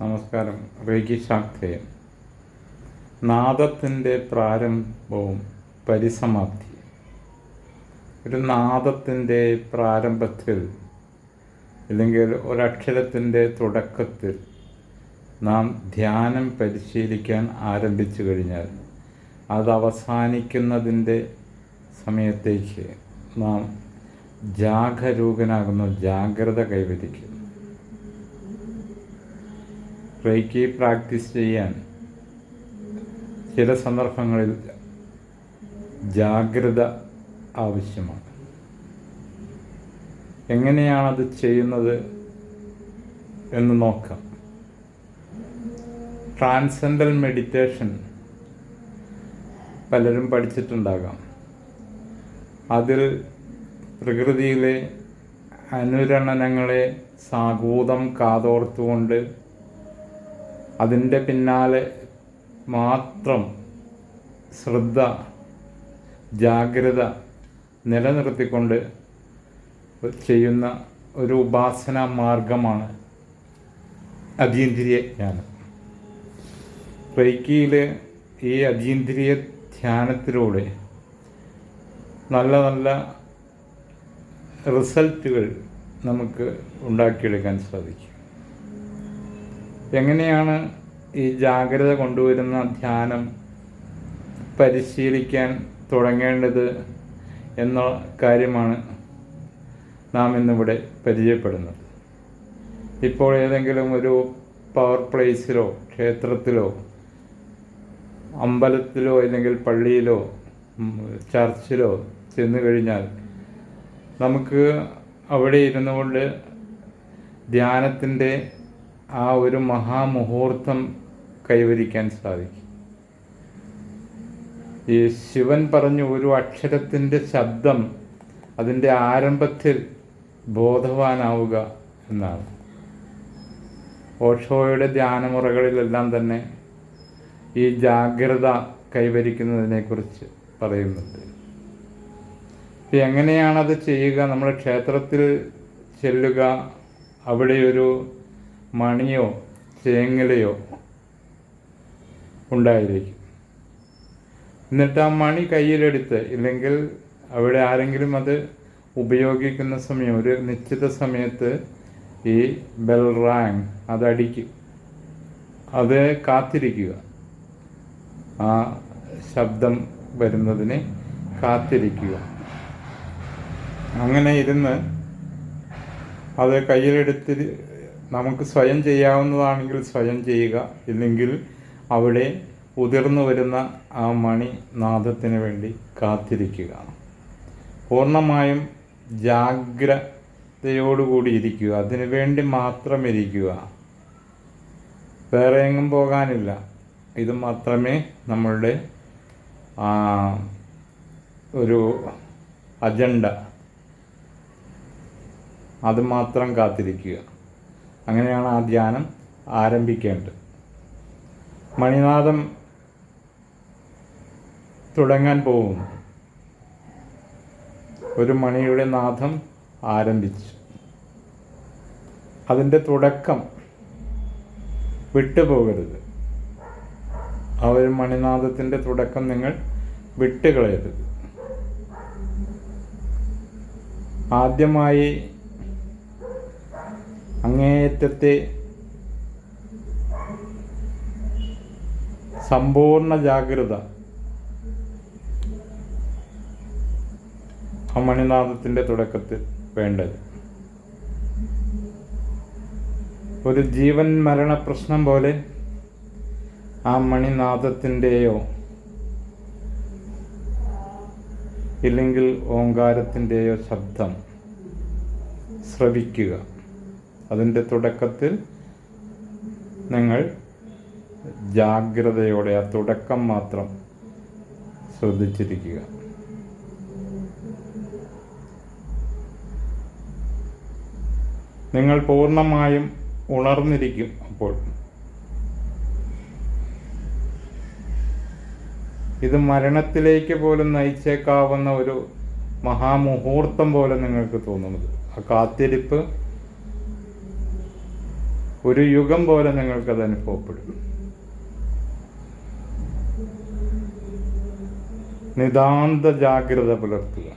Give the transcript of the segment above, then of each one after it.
നമസ്കാരം. റേഗി ശാക്തേയൻ നാദത്തിന്റെ പ്രാരംഭവും പരിസമാപ്തി. ഒരു നാദത്തിന്റെ പ്രാരംഭത്തിൽ അല്ലെങ്കിൽ ഒരക്ഷരത്തിന്റെ തുടക്കത്തിൽ നാം ധ്യാനം പരിശീലിക്കാൻ ആരംഭിച്ചു കഴിഞ്ഞാൽ അത് അവസാനിക്കുന്നതിന്റെ സമയത്തേക്ക് നാം ജാഗരൂകനാകുന്ന ജാഗ്രത കൈവരിക്കുന്നു റേക്കി പ്രാക്ടീസ് ചെയ്യാൻ ചില സന്ദർഭങ്ങളിൽ ജാഗ്രത ആവശ്യമാണ്. എങ്ങനെയാണത് ചെയ്യുന്നത് എന്ന് നോക്കാം. ട്രാൻസെൻഡൽ മെഡിറ്റേഷൻ പലരും പഠിച്ചിട്ടുണ്ടാകാം. അതിൽ പ്രകൃതിയിലെ അനുരണനങ്ങളെ സാഗൂതം കാതോർത്തുകൊണ്ട് അതിന്റെ പിന്നാലെ മാത്രം ശ്രദ്ധ ജാഗ്രത നിലനിർത്തിക്കൊണ്ട് ചെയ്യുന്ന ഒരു ഉപാസന മാർഗമാണ് അതീന്ദ്രിയ ജ്ഞാനം റൈക്കിയിൽ ഈ അതീന്ദ്രിയ ധ്യാനത്തിലൂടെ നല്ല നല്ല റിസൾട്ടുകൾ നമുക്ക് ഉണ്ടാക്കിയെടുക്കാൻ സാധിക്കും. എങ്ങനെയാണ് ഈ ജാഗ്രത കൊണ്ടുവരുന്ന ധ്യാനം പരിശീലിക്കാൻ തുടങ്ങേണ്ടത് എന്ന കാര്യമാണ് നാം ഇന്നിവിടെ പരിചയപ്പെടുന്നത്. ഇപ്പോൾ ഏതെങ്കിലും ഒരു പവർ പ്ലേസിലോ ക്ഷേത്രത്തിലോ അമ്പലത്തിലോ അല്ലെങ്കിൽ പള്ളിയിലോ ചർച്ചിലോ ചെന്നു കഴിഞ്ഞാൽ നമുക്ക് അവിടെ ഇരുന്നുകൊണ്ട് ധ്യാനത്തിന്റെ ആ ഒരു മഹാമുഹൂർത്തം കൈവരിക്കാൻ സാധിക്കും. ഈ ശിവൻ പറഞ്ഞു ഒരു അക്ഷരത്തിന്റെ ശബ്ദം അതിന്റെ ആരംഭത്തിൽ ബോധവാനാവുക എന്നാണ്. ഓഷോയുടെ ധ്യാനമുറകളിലെല്ലാം തന്നെ ഈ ജാഗ്രത കൈവരിക്കുന്നതിനെക്കുറിച്ച് പറയുന്നുണ്ട്. ഇപ്പം എങ്ങനെയാണത് ചെയ്യുക? നമ്മൾ ക്ഷേത്രത്തിൽ ചെല്ലുക അവിടെ ഒരു മണിയോ ചേങ്ങലയോ ഉണ്ടായിരിക്കും. എന്നിട്ട് ആ മണി കയ്യിലെടുത്ത് ഇല്ലെങ്കിൽ അവിടെ ആരെങ്കിലും അത് ഉപയോഗിക്കുന്ന സമയം ഒരു നിശ്ചിത സമയത്ത് ഈ ബെൽ റാങ് അതടിക്കും. അത് കാത്തിരിക്കുക. ആ ശബ്ദം വരുന്നതിനെ കാത്തിരിക്കുക. അങ്ങനെ ഇരുന്ന് അത് കയ്യിലെടുത്ത് നമുക്ക് സ്വയം ചെയ്യാവുന്നതാണെങ്കിൽ സ്വയം ചെയ്യുക. ഇല്ലെങ്കിൽ അവിടെ ഉതിർന്നു വരുന്ന ആ മണി നാദത്തിന് വേണ്ടി കാത്തിരിക്കുക. പൂർണമായും ജാഗ്രതയോടുകൂടി ഇരിക്കുക. അതിനു വേണ്ടി മാത്രം ഇരിക്കുക. വേറെ എങ്ങും പോകാനില്ല. ഇത് മാത്രമേ നമ്മളുടെ ഒരു അജണ്ട. അത് മാത്രം കാത്തിരിക്കുക. അങ്ങനെയാണ് ആ ധ്യാനം ആരംഭിക്കേണ്ടത്. മണിനാഥം തുടങ്ങാൻ പോകുന്നു. ഒരു മണിയുടെ നാഥം ആരംഭിച്ചു. അതിന്റെ തുടക്കം വിട്ടുപോകരുത്. ആ ഒരു മണിനാഥത്തിന്റെ തുടക്കം നിങ്ങൾ വിട്ടുകളയരുത്. ആദ്യമായി അങ്ങേയറ്റത്തെ സമ്പൂർണ ജാഗ്രത ആ മണിനാഥത്തിന്റെ തുടക്കത്തിൽ വേണ്ടത്. ഒരു ജീവൻ മരണ പ്രശ്നം പോലെ ആ മണിനാഥത്തിന്റെയോ ഇല്ലെങ്കിൽ ഓങ്കാരത്തിന്റെയോ ശബ്ദം ശ്രവിക്കുക. അതിന്റെ തുടക്കത്തിൽ നിങ്ങൾ ജാഗ്രതയോടെ ആ തുടക്കം മാത്രം ശ്രദ്ധിച്ചിരിക്കുക. നിങ്ങൾ പൂർണമായും ഉണർന്നിരിക്കും അപ്പോൾ. ഇത് മരണത്തിലേക്ക് പോലും നയിച്ചേക്കാവുന്ന ഒരു മഹാമുഹൂർത്തം പോലെ നിങ്ങൾക്ക് തോന്നുന്നത്. ആ കാത്തിരിപ്പ് ഒരു യുഗം പോലെ നിങ്ങൾക്കത് അനുഭവപ്പെടും. നിതാന്ത ജാഗ്രത പുലർത്തുക.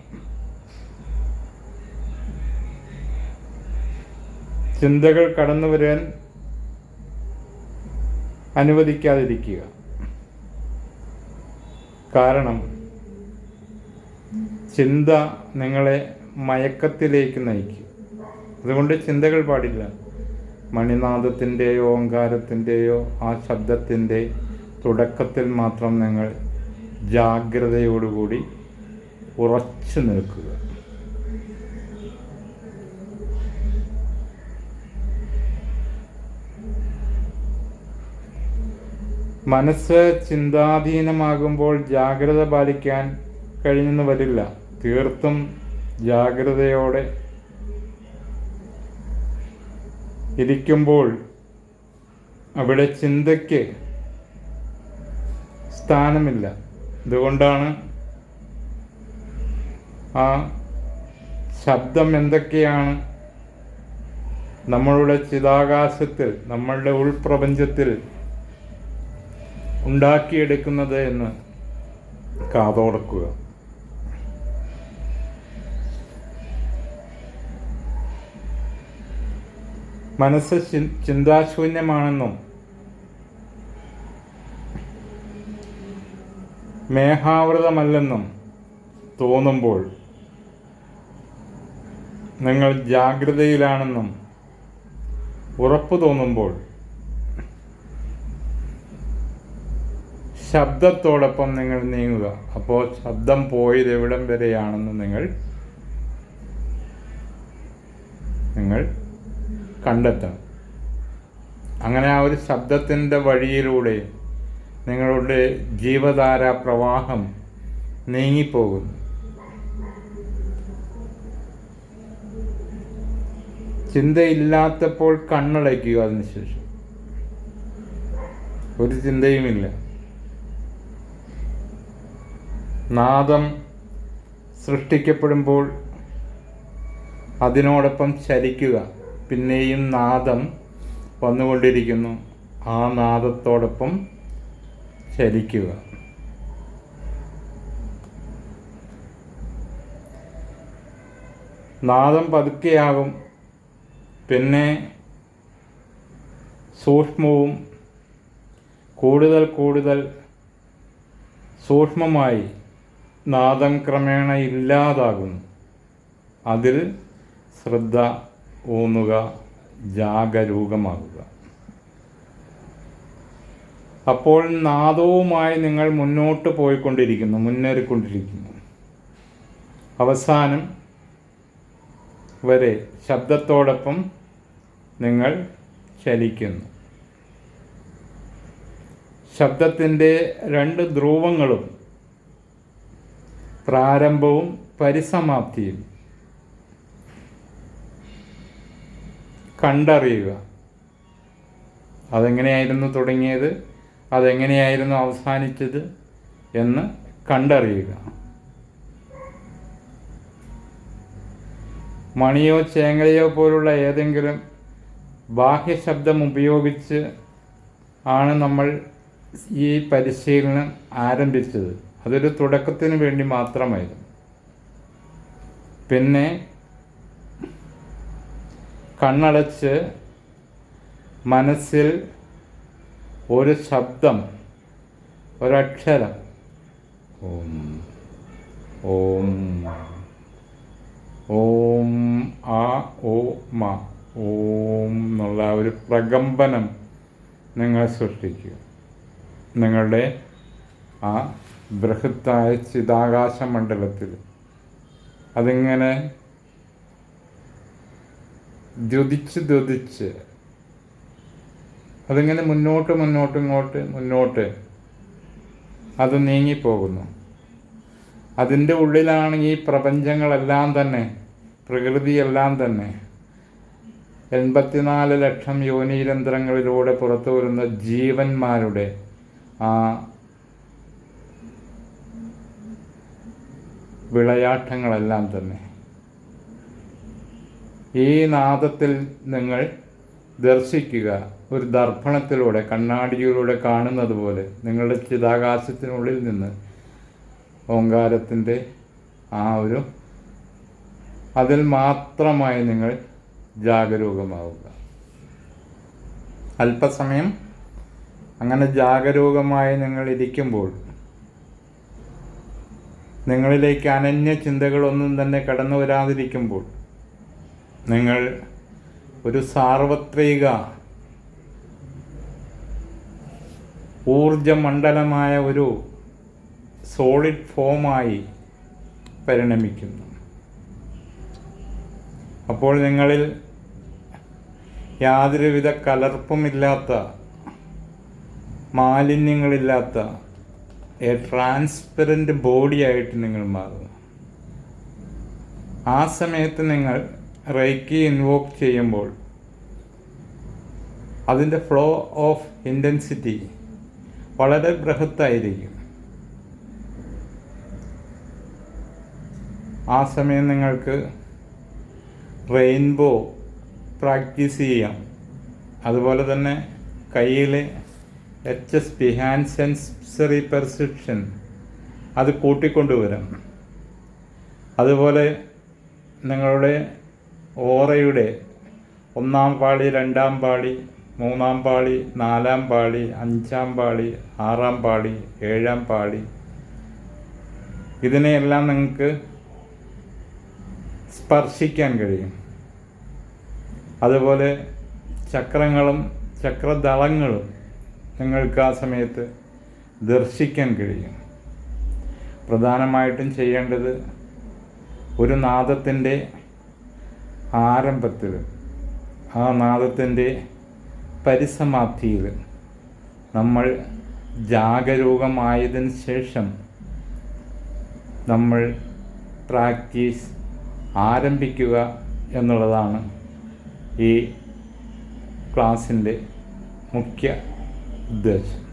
ചിന്തകൾ കടന്നു വരാൻ അനുവദിക്കാതിരിക്കുക. കാരണം ചിന്ത നിങ്ങളെ മയക്കത്തിലേക്ക് നയിക്കും. അതുകൊണ്ട് ചിന്തകൾ പാടില്ല. മണിനാദത്തിന്റെയോ ഓങ്കാരത്തിന്റെയോ ആ ശബ്ദത്തിന്റെ തുടക്കത്തിൽ മാത്രം നിങ്ങൾ ജാഗ്രതയോടുകൂടി ഉറച്ചു നിൽക്കുക. മനസ്സ് ചിന്താധീനമാകുമ്പോൾ ജാഗ്രത പാലിക്കാൻ കഴിഞ്ഞെന്ന് വരില്ല തീർത്തും ജാഗ്രതയോടെ ഇരിക്കുമ്പോൾ അവിടെ ചിന്തയ്ക്ക് സ്ഥാനമില്ല. അതുകൊണ്ടാണ് ആ ശബ്ദം എന്തൊക്കെയാണ്? നമ്മളുടെ ചിതാകാശത്തിൽ നമ്മളുടെ ഉൾപ്രപഞ്ചത്തിൽ ഉണ്ടാക്കിയെടുക്കുന്നത് എന്ന് കാതോടക്കുക മനസ്സ് ചിന്താശൂന്യമാണെന്നും മേഹാവൃതമല്ലെന്നും തോന്നുമ്പോൾ നിങ്ങൾ ജാഗ്രതയിലാണെന്നും ഉറപ്പു തോന്നുമ്പോൾ ശബ്ദത്തോടൊപ്പം നിങ്ങൾ നീങ്ങുക. അപ്പോൾ ശബ്ദം പോയത് എവിടം വരെയാണെന്ന് നിങ്ങൾ നിങ്ങൾ കണ്ടെത്തണം. അങ്ങനെ ആ ഒരു ശബ്ദത്തിന്റെ വഴിയിലൂടെ നിങ്ങളുടെ ജീവധാര പ്രവാഹം നീങ്ങിപ്പോകുന്നു. ചിന്തയില്ലാത്തപ്പോൾ കണ്ണടയ്ക്കുക അതിനുശേഷം ഒരു ചിന്തയുമില്ല. നാദം സൃഷ്ടിക്കപ്പെടുമ്പോൾ അതിനോടൊപ്പം ചലിക്കുക. പിന്നെയും നാദം വന്നുകൊണ്ടിരിക്കുന്നു. ആ നാദത്തോടൊപ്പം ചലിക്കുക. നാദം പതുക്കെയാകും പിന്നെ സൂക്ഷ്മവും കൂടുതൽ കൂടുതൽ സൂക്ഷ്മമായി നാദം ക്രമേണ ഇല്ലാതാകുന്നു. അതിൽ ശ്രദ്ധ ഊന്നുക ജാഗരൂകമാകുക. അപ്പോൾ നാദവുമായി നിങ്ങൾ മുന്നോട്ട് പോയിക്കൊണ്ടിരിക്കുന്നു മുന്നേറിക്കൊണ്ടിരിക്കുന്നു. അവസാനം വരെ ശബ്ദത്തോടൊപ്പം നിങ്ങൾ ചലിക്കുന്നു. ശബ്ദത്തിന്റെ രണ്ട് ധ്രുവങ്ങളും പ്രാരംഭവും പരിസമാപ്തിയും. കണ്ടറിയുക. അതെങ്ങനെയായിരുന്നു തുടങ്ങിയത്? അതെങ്ങനെയായിരുന്നു അവസാനിച്ചത് എന്ന് കണ്ടറിയുക. മണിയോ ചേങ്ങലയോ പോലുള്ള ഏതെങ്കിലും ബാഹ്യ ശബ്ദം ഉപയോഗിച്ച് ആണ് നമ്മൾ ഈ പരിശീലനം ആരംഭിച്ചത്. അതൊരു തുടക്കത്തിന് വേണ്ടി മാത്രമായിരുന്നു. പിന്നെ കണ്ണടച്ച് മനസ്സിൽ ഒരു ശബ്ദം ഒരക്ഷരം. ഓം. ഓം. ഓം ആ ഓ മ. ഓം എന്നുള്ള ഒരു പ്രകമ്പനം നിങ്ങൾ സൃഷ്ടിക്കുക നിങ്ങളുടെ ആ ബൃഹത്തായ ചിതാകാശ മണ്ഡലത്തിൽ. അതിങ്ങനെ ദ്യുതിച്ച് ദ്യുതിച്ച്. അതിങ്ങനെ മുന്നോട്ട് മുന്നോട്ട് ഇങ്ങോട്ട് മുന്നോട്ട്. അത് നീങ്ങിപ്പോകുന്നു. അതിന്റെ ഉള്ളിലാണ് ഈ പ്രപഞ്ചങ്ങളെല്ലാം തന്നെ പ്രകൃതിയെല്ലാം തന്നെ. എൺപത്തിനാല് ലക്ഷം യോനിരന്ധ്രങ്ങളിലൂടെ പുറത്തു വരുന്ന ജീവന്മാരുടെ ആ വിളയാട്ടങ്ങളെല്ലാം തന്നെ. ഈ നാദത്തിൽ നിങ്ങൾ ദർശിക്കുക. ഒരു ദർപ്പണത്തിലൂടെ കണ്ണാടിയിലൂടെ കാണുന്നത് പോലെ നിങ്ങളുടെ ചിതാകാശത്തിനുള്ളിൽ നിന്ന് ഓങ്കാരത്തിന്റെ ആ ഒരു അതിൽ മാത്രമായി നിങ്ങൾ ജാഗരൂകമാവുക. അല്പസമയം അങ്ങനെ ജാഗരൂകമായി നിങ്ങൾ ഇരിക്കുമ്പോൾ നിങ്ങളിലേക്ക് അനന്യ ചിന്തകളൊന്നും തന്നെ കടന്നു വരാതിരിക്കുമ്പോൾ നിങ്ങൾ ഒരു സാർവത്രിക ഊർജമണ്ഡലമായ ഒരു സോളിഡ് ഫോമായി പരിണമിക്കുന്നു. അപ്പോൾ നിങ്ങളിൽ യാതൊരുവിധ കലർപ്പുമില്ലാത്ത മാലിന്യങ്ങളില്ലാത്ത എ ട്രാൻസ്പെറന്റ് ബോഡിയായിട്ട് നിങ്ങൾ മാറുന്നു. ആ സമയത്ത് നിങ്ങൾ റൈക്കി ഇൻവോക്ക് ചെയ്യുമ്പോൾ അതിന്റെ ഫ്ലോ ഓഫ് ഇന്റൻസിറ്റി വളരെ ബൃഹത്തായിരിക്കും. ആ സമയം നിങ്ങൾക്ക് റെയിൻബോ പ്രാക്ടീസ് ചെയ്യാം. അതുപോലെ തന്നെ കയ്യിലെ H S P hand sensory perception അത് കൂട്ടിക്കൊണ്ടുവരാം. അതുപോലെ നിങ്ങളുടെ ഓറയുടെ ഒന്നാം പാളി രണ്ടാം പാളി മൂന്നാം പാളി നാലാം പാളി അഞ്ചാം പാളി ആറാം പാളി ഏഴാം പാളി. ഇതിനെയെല്ലാം നിങ്ങൾക്ക് സ്പർശിക്കാൻ കഴിയും. അതുപോലെ ചക്രങ്ങളും ചക്രദളങ്ങളും നിങ്ങൾക്ക് ആ സമയത്ത് ദർശിക്കാൻ കഴിയും. പ്രധാനമായിട്ടും ചെയ്യേണ്ടത് ഒരു നാദത്തിന്റെ ആരംഭത്തിൽ ആ നാദത്തിന്റെ പരിസമാപ്തിയിൽ നമ്മൾ ജാഗരൂകമായതിന് ശേഷം നമ്മൾ പ്രാക്ടീസ് ആരംഭിക്കുക എന്നുള്ളതാണ് ഈ ക്ലാസ്സിന്റെ മുഖ്യ ഉദ്ദേശം.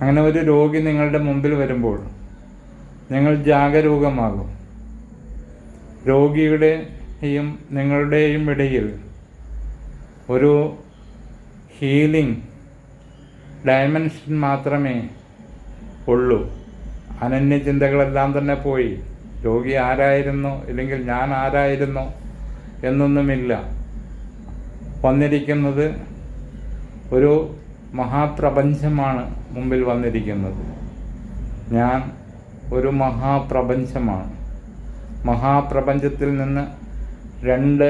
അങ്ങനെ ഒരു രോഗി നിങ്ങളുടെ മുമ്പിൽ വരുമ്പോൾ നിങ്ങൾ ജാഗരൂകമാകും. രോഗിയുടെയും നിങ്ങളുടെയും ഇടയിൽ ഒരു ഹീലിംഗ് ഡയമെൻഷൻ മാത്രമേ ഉള്ളൂ. അനന്യചിന്തകളെല്ലാം തന്നെ പോയി. രോഗി ആരായിരുന്നു? ഇല്ലെങ്കിൽ ഞാൻ ആരായിരുന്നു? എന്നൊന്നുമില്ല. വന്നിരിക്കുന്നത് ഒരു മഹാപ്രപഞ്ചമാണ് മുമ്പിൽ വന്നിരിക്കുന്നത്. ഞാൻ ഒരു മഹാപ്രപഞ്ചമാണ്. മഹാപ്രപഞ്ചത്തിൽ നിന്ന് രണ്ട്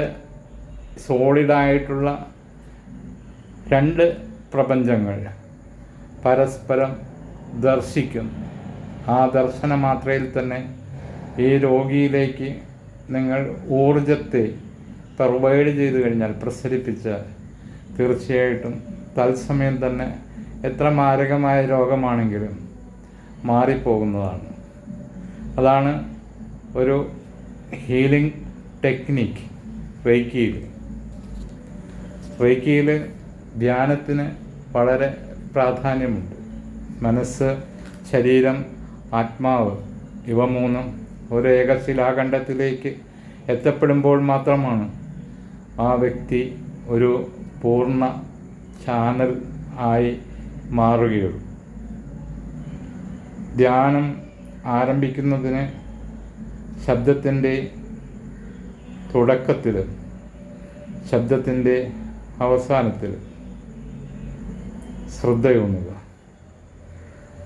സോളിഡായിട്ടുള്ള രണ്ട് പ്രപഞ്ചങ്ങൾ പരസ്പരം ദർശിക്കുന്നു. ആ ദർശന മാത്രയിൽ തന്നെ ഈ രോഗിയിലേക്ക് നിങ്ങൾ ഊർജത്തെ പ്രൊവൈഡ് ചെയ്തു കഴിഞ്ഞാൽ പ്രസരിപ്പിച്ചാൽ തീർച്ചയായിട്ടും തത്സമയം തന്നെ എത്ര മാരകമായ രോഗമാണെങ്കിലും മാറിപ്പോകുന്നതാണ്. അതാണ് ഒരു ഹീലിംഗ് ടെക്നിക്ക് റേക്കിയിൽ റേക്കിയിൽ ധ്യാനത്തിന് വളരെ പ്രാധാന്യമുണ്ട്. മനസ്സ് ശരീരം ആത്മാവ് ഇവ മൂന്നും ഒരു ഏകശിലാഖണ്ഡത്തിലേക്ക് എത്തപ്പെടുമ്പോൾ മാത്രമാണ് ആ വ്യക്തി ഒരു പൂർണ ചാനൽ ആയി മാറുകയുള്ളൂ. ധ്യാനം ആരംഭിക്കുന്നതിന് ശബ്ദത്തിന്റെ തുടക്കത്തിൽ ശബ്ദത്തിന്റെ അവസാനത്തിൽ ശ്രദ്ധയൂന്നുക.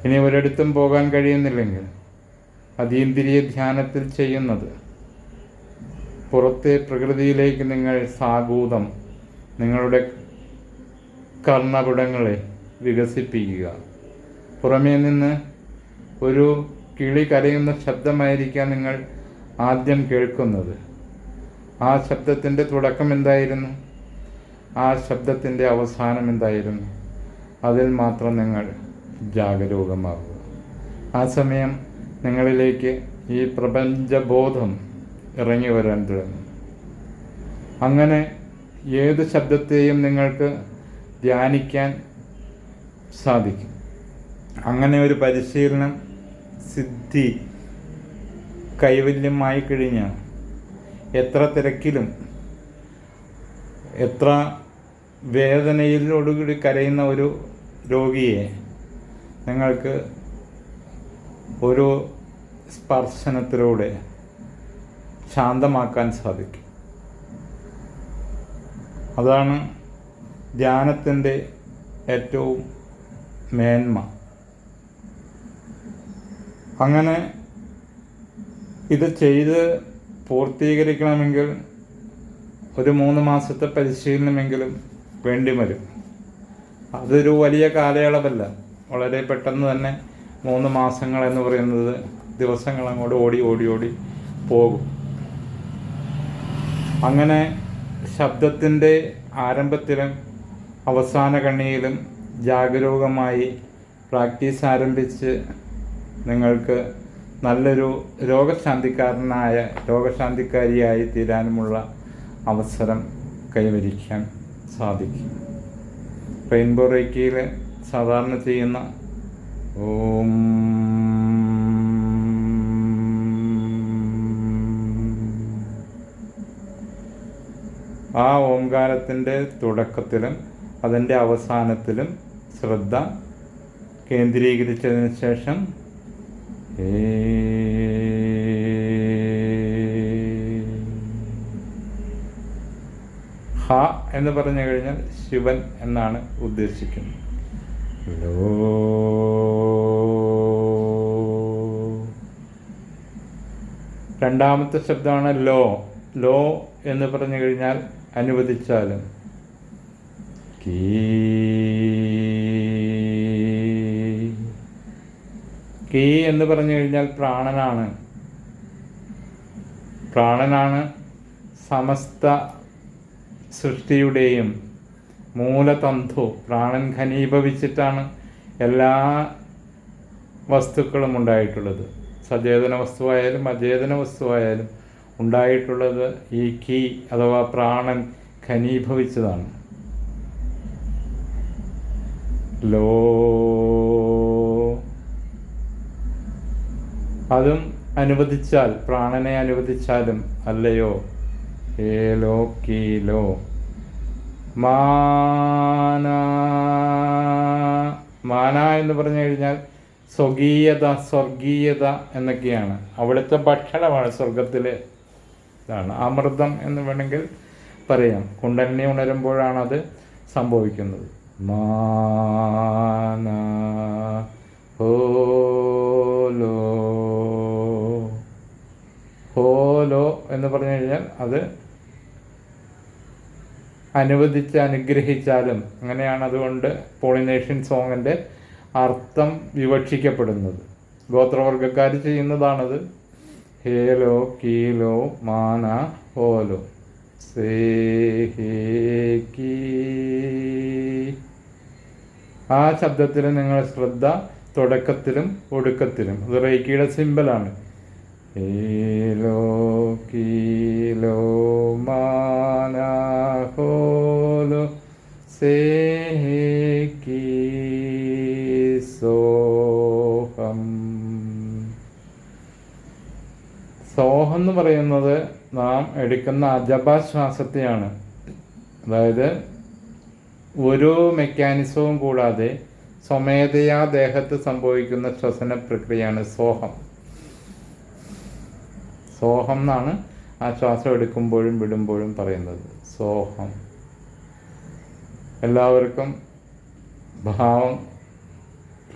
ഇനി ഒരിടത്തും പോകാൻ കഴിയുന്നില്ലെങ്കിൽ അതീന്ദ്രിയ ധ്യാനത്തിൽ ചെയ്യുന്നത്. പുറത്തെ പ്രകൃതിയിലേക്ക് നിങ്ങൾ സാഗൂതം നിങ്ങളുടെ കർണപുടങ്ങളെ വികസിപ്പിക്കുക. പുറമേ നിന്ന് ഒരു കിളി കരയുന്ന ശബ്ദമായിരിക്കാം നിങ്ങൾ ആദ്യം കേൾക്കുന്നത്. ആ ശബ്ദത്തിന്റെ തുടക്കം എന്തായിരുന്നു? ആ ശബ്ദത്തിന്റെ അവസാനം എന്തായിരുന്നു? അതിൽ മാത്രം നിങ്ങൾ ജാഗരൂകമാകുക ആ സമയം നിങ്ങളിലേക്ക് ഈ പ്രപഞ്ചബോധം ഇറങ്ങി വരാൻ തുടങ്ങും. അങ്ങനെ ഏത് ശബ്ദത്തെയും നിങ്ങൾക്ക് ധ്യാനിക്കാൻ സാധിക്കും. അങ്ങനെ ഒരു പരിശീലനം സിദ്ധി കൈവല്യമായി കഴിഞ്ഞ എത്ര തിരക്കിലും എത്ര വേദനയിലോടുകൂടി കരയുന്ന ഒരു രോഗിയെ നിങ്ങൾക്ക് ഒരു സ്പർശനത്തിലൂടെ ശാന്തമാക്കാൻ സാധിക്കും. അതാണ് ധ്യാനത്തിന്റെ ഏറ്റവും മേന്മ. അങ്ങനെ ഇത് ചെയ്ത് പൂർത്തീകരിക്കണമെങ്കിൽ ഒരു മൂന്ന് മാസത്തെ പരിശീലനമെങ്കിലും വേണ്ടി വരും. അതൊരു വലിയ കാലയളവല്ല. വളരെ പെട്ടെന്ന് തന്നെ മൂന്ന് മാസങ്ങൾ എന്ന് പറയുന്നത് ദിവസങ്ങൾ അങ്ങോട്ട് ഓടി ഓടി ഓടി പോകും. അങ്ങനെ ശബ്ദത്തിന്റെ ആരംഭത്തിലും അവസാന കണ്ണിയിലും ജാഗരൂകമായി പ്രാക്ടീസ് ആരംഭിച്ച് നിങ്ങൾക്ക് നല്ലൊരു രോഗശാന്തിക്കാരനായ രോഗശാന്തിക്കാരിയായി തീരാനുമുള്ള അവസരം കൈവരിക്കാൻ സാധിക്കും. റെയിൻബോ റേക്കിയിൽ സാധാരണ ചെയ്യുന്ന ഓം ആ ഓംകാരത്തിന്റെ തുടക്കത്തിലും അതിന്റെ അവസാനത്തിലും ശ്രദ്ധ കേന്ദ്രീകരിച്ചതിന് ശേഷം ഹ എന്ന് പറഞ്ഞു കഴിഞ്ഞാൽ ശിവൻ എന്നാണ് ഉദ്ദേശിക്കുന്നത്. ലോ. രണ്ടാമത്തെ ശബ്ദമാണ് ലോ. ലോ എന്ന് പറഞ്ഞു കഴിഞ്ഞാൽ അനുവദിച്ചാലും. കീ. കീ എന്ന് പറഞ്ഞു കഴിഞ്ഞാൽ പ്രാണനാണ്. പ്രാണനാണ് സമസ്ത സൃഷ്ടിയുടെയും മൂലതന്തു. പ്രാണൻ ഖനീഭവിച്ചിട്ടാണ് എല്ലാ വസ്തുക്കളും ഉണ്ടായിട്ടുള്ളത്. സചേതന വസ്തുവായാലും അചേതന വസ്തുവായാലും ഉണ്ടായിട്ടുള്ളത് ഈ കീ അഥവാ പ്രാണൻ ഖനീഭവിച്ചതാണ്. ലോ അതും അനുവദിച്ചാൽ പ്രാണനെ അനുവദിച്ചാലും അല്ലയോ? ഏലോ കീലോ? മാന മാന എന്ന് പറഞ്ഞു കഴിഞ്ഞാൽ സ്വകീയത സ്വർഗീയത എന്നൊക്കെയാണ്. അവിടുത്തെ ഭക്ഷണമാണ് സ്വർഗത്തിലെ ഇതാണ്. അമൃതം എന്ന് വേണമെങ്കിൽ പറയാം. കുണ്ടലിനെ ഉണരുമ്പോഴാണ് അത് സംഭവിക്കുന്നത്. മാന ഹോലോ. ഹോലോ എന്ന് പറഞ്ഞു കഴിഞ്ഞാൽ അത് അനുവദിച്ച് അനുഗ്രഹിച്ചാലും അങ്ങനെയാണ് അതുകൊണ്ട് പോളിനേഷ്യൻ സോങ്ങിന്റെ അർത്ഥം വിവക്ഷിക്കപ്പെടുന്നത്. ഗോത്രവർഗക്കാർ ചെയ്യുന്നതാണത്. ഹേലോ കീലോ മാന ഹോലോ. Say key. ആ ശബ്ദത്തിൽ നിങ്ങൾ ശ്രദ്ധ തുടക്കത്തിലും ഒടുക്കത്തിലും. അത് റേക്കിയുടെ സിമ്പലാണ് ഏലോ കീലോ മാനാഹോലോ സേഹി സോഹം എന്ന് പറയുന്നത് നാം എടുക്കുന്ന അജപാശ്വാസത്തെയാണ്. അതായത് ഓരോ മെക്കാനിസവും കൂടാതെ സ്വമേധയാ ദേഹത്ത് സംഭവിക്കുന്ന ശ്വസന പ്രക്രിയയാണ് സോഹം. സോഹം എന്നാണ് ആ ശ്വാസം എടുക്കുമ്പോഴും വിടുമ്പോഴും പറയുന്നത്. സോഹം. എല്ലാവർക്കും ഭാവം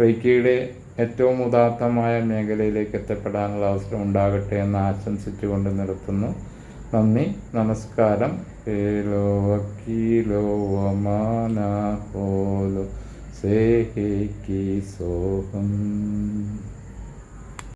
റേക്കിയുടെ ഏറ്റവും ഉദാത്തമായ മേഖലയിലേക്ക് എത്തപ്പെടാനുള്ള അവസരം ഉണ്ടാകട്ടെ എന്ന് ആശംസിച്ചുകൊണ്ട് നിർത്തുന്നു. നന്ദി. നമസ്കാരം. ഹേലോ വക്കീലോ വമാന ഹോലോ സേ ഹേ കി സോഹം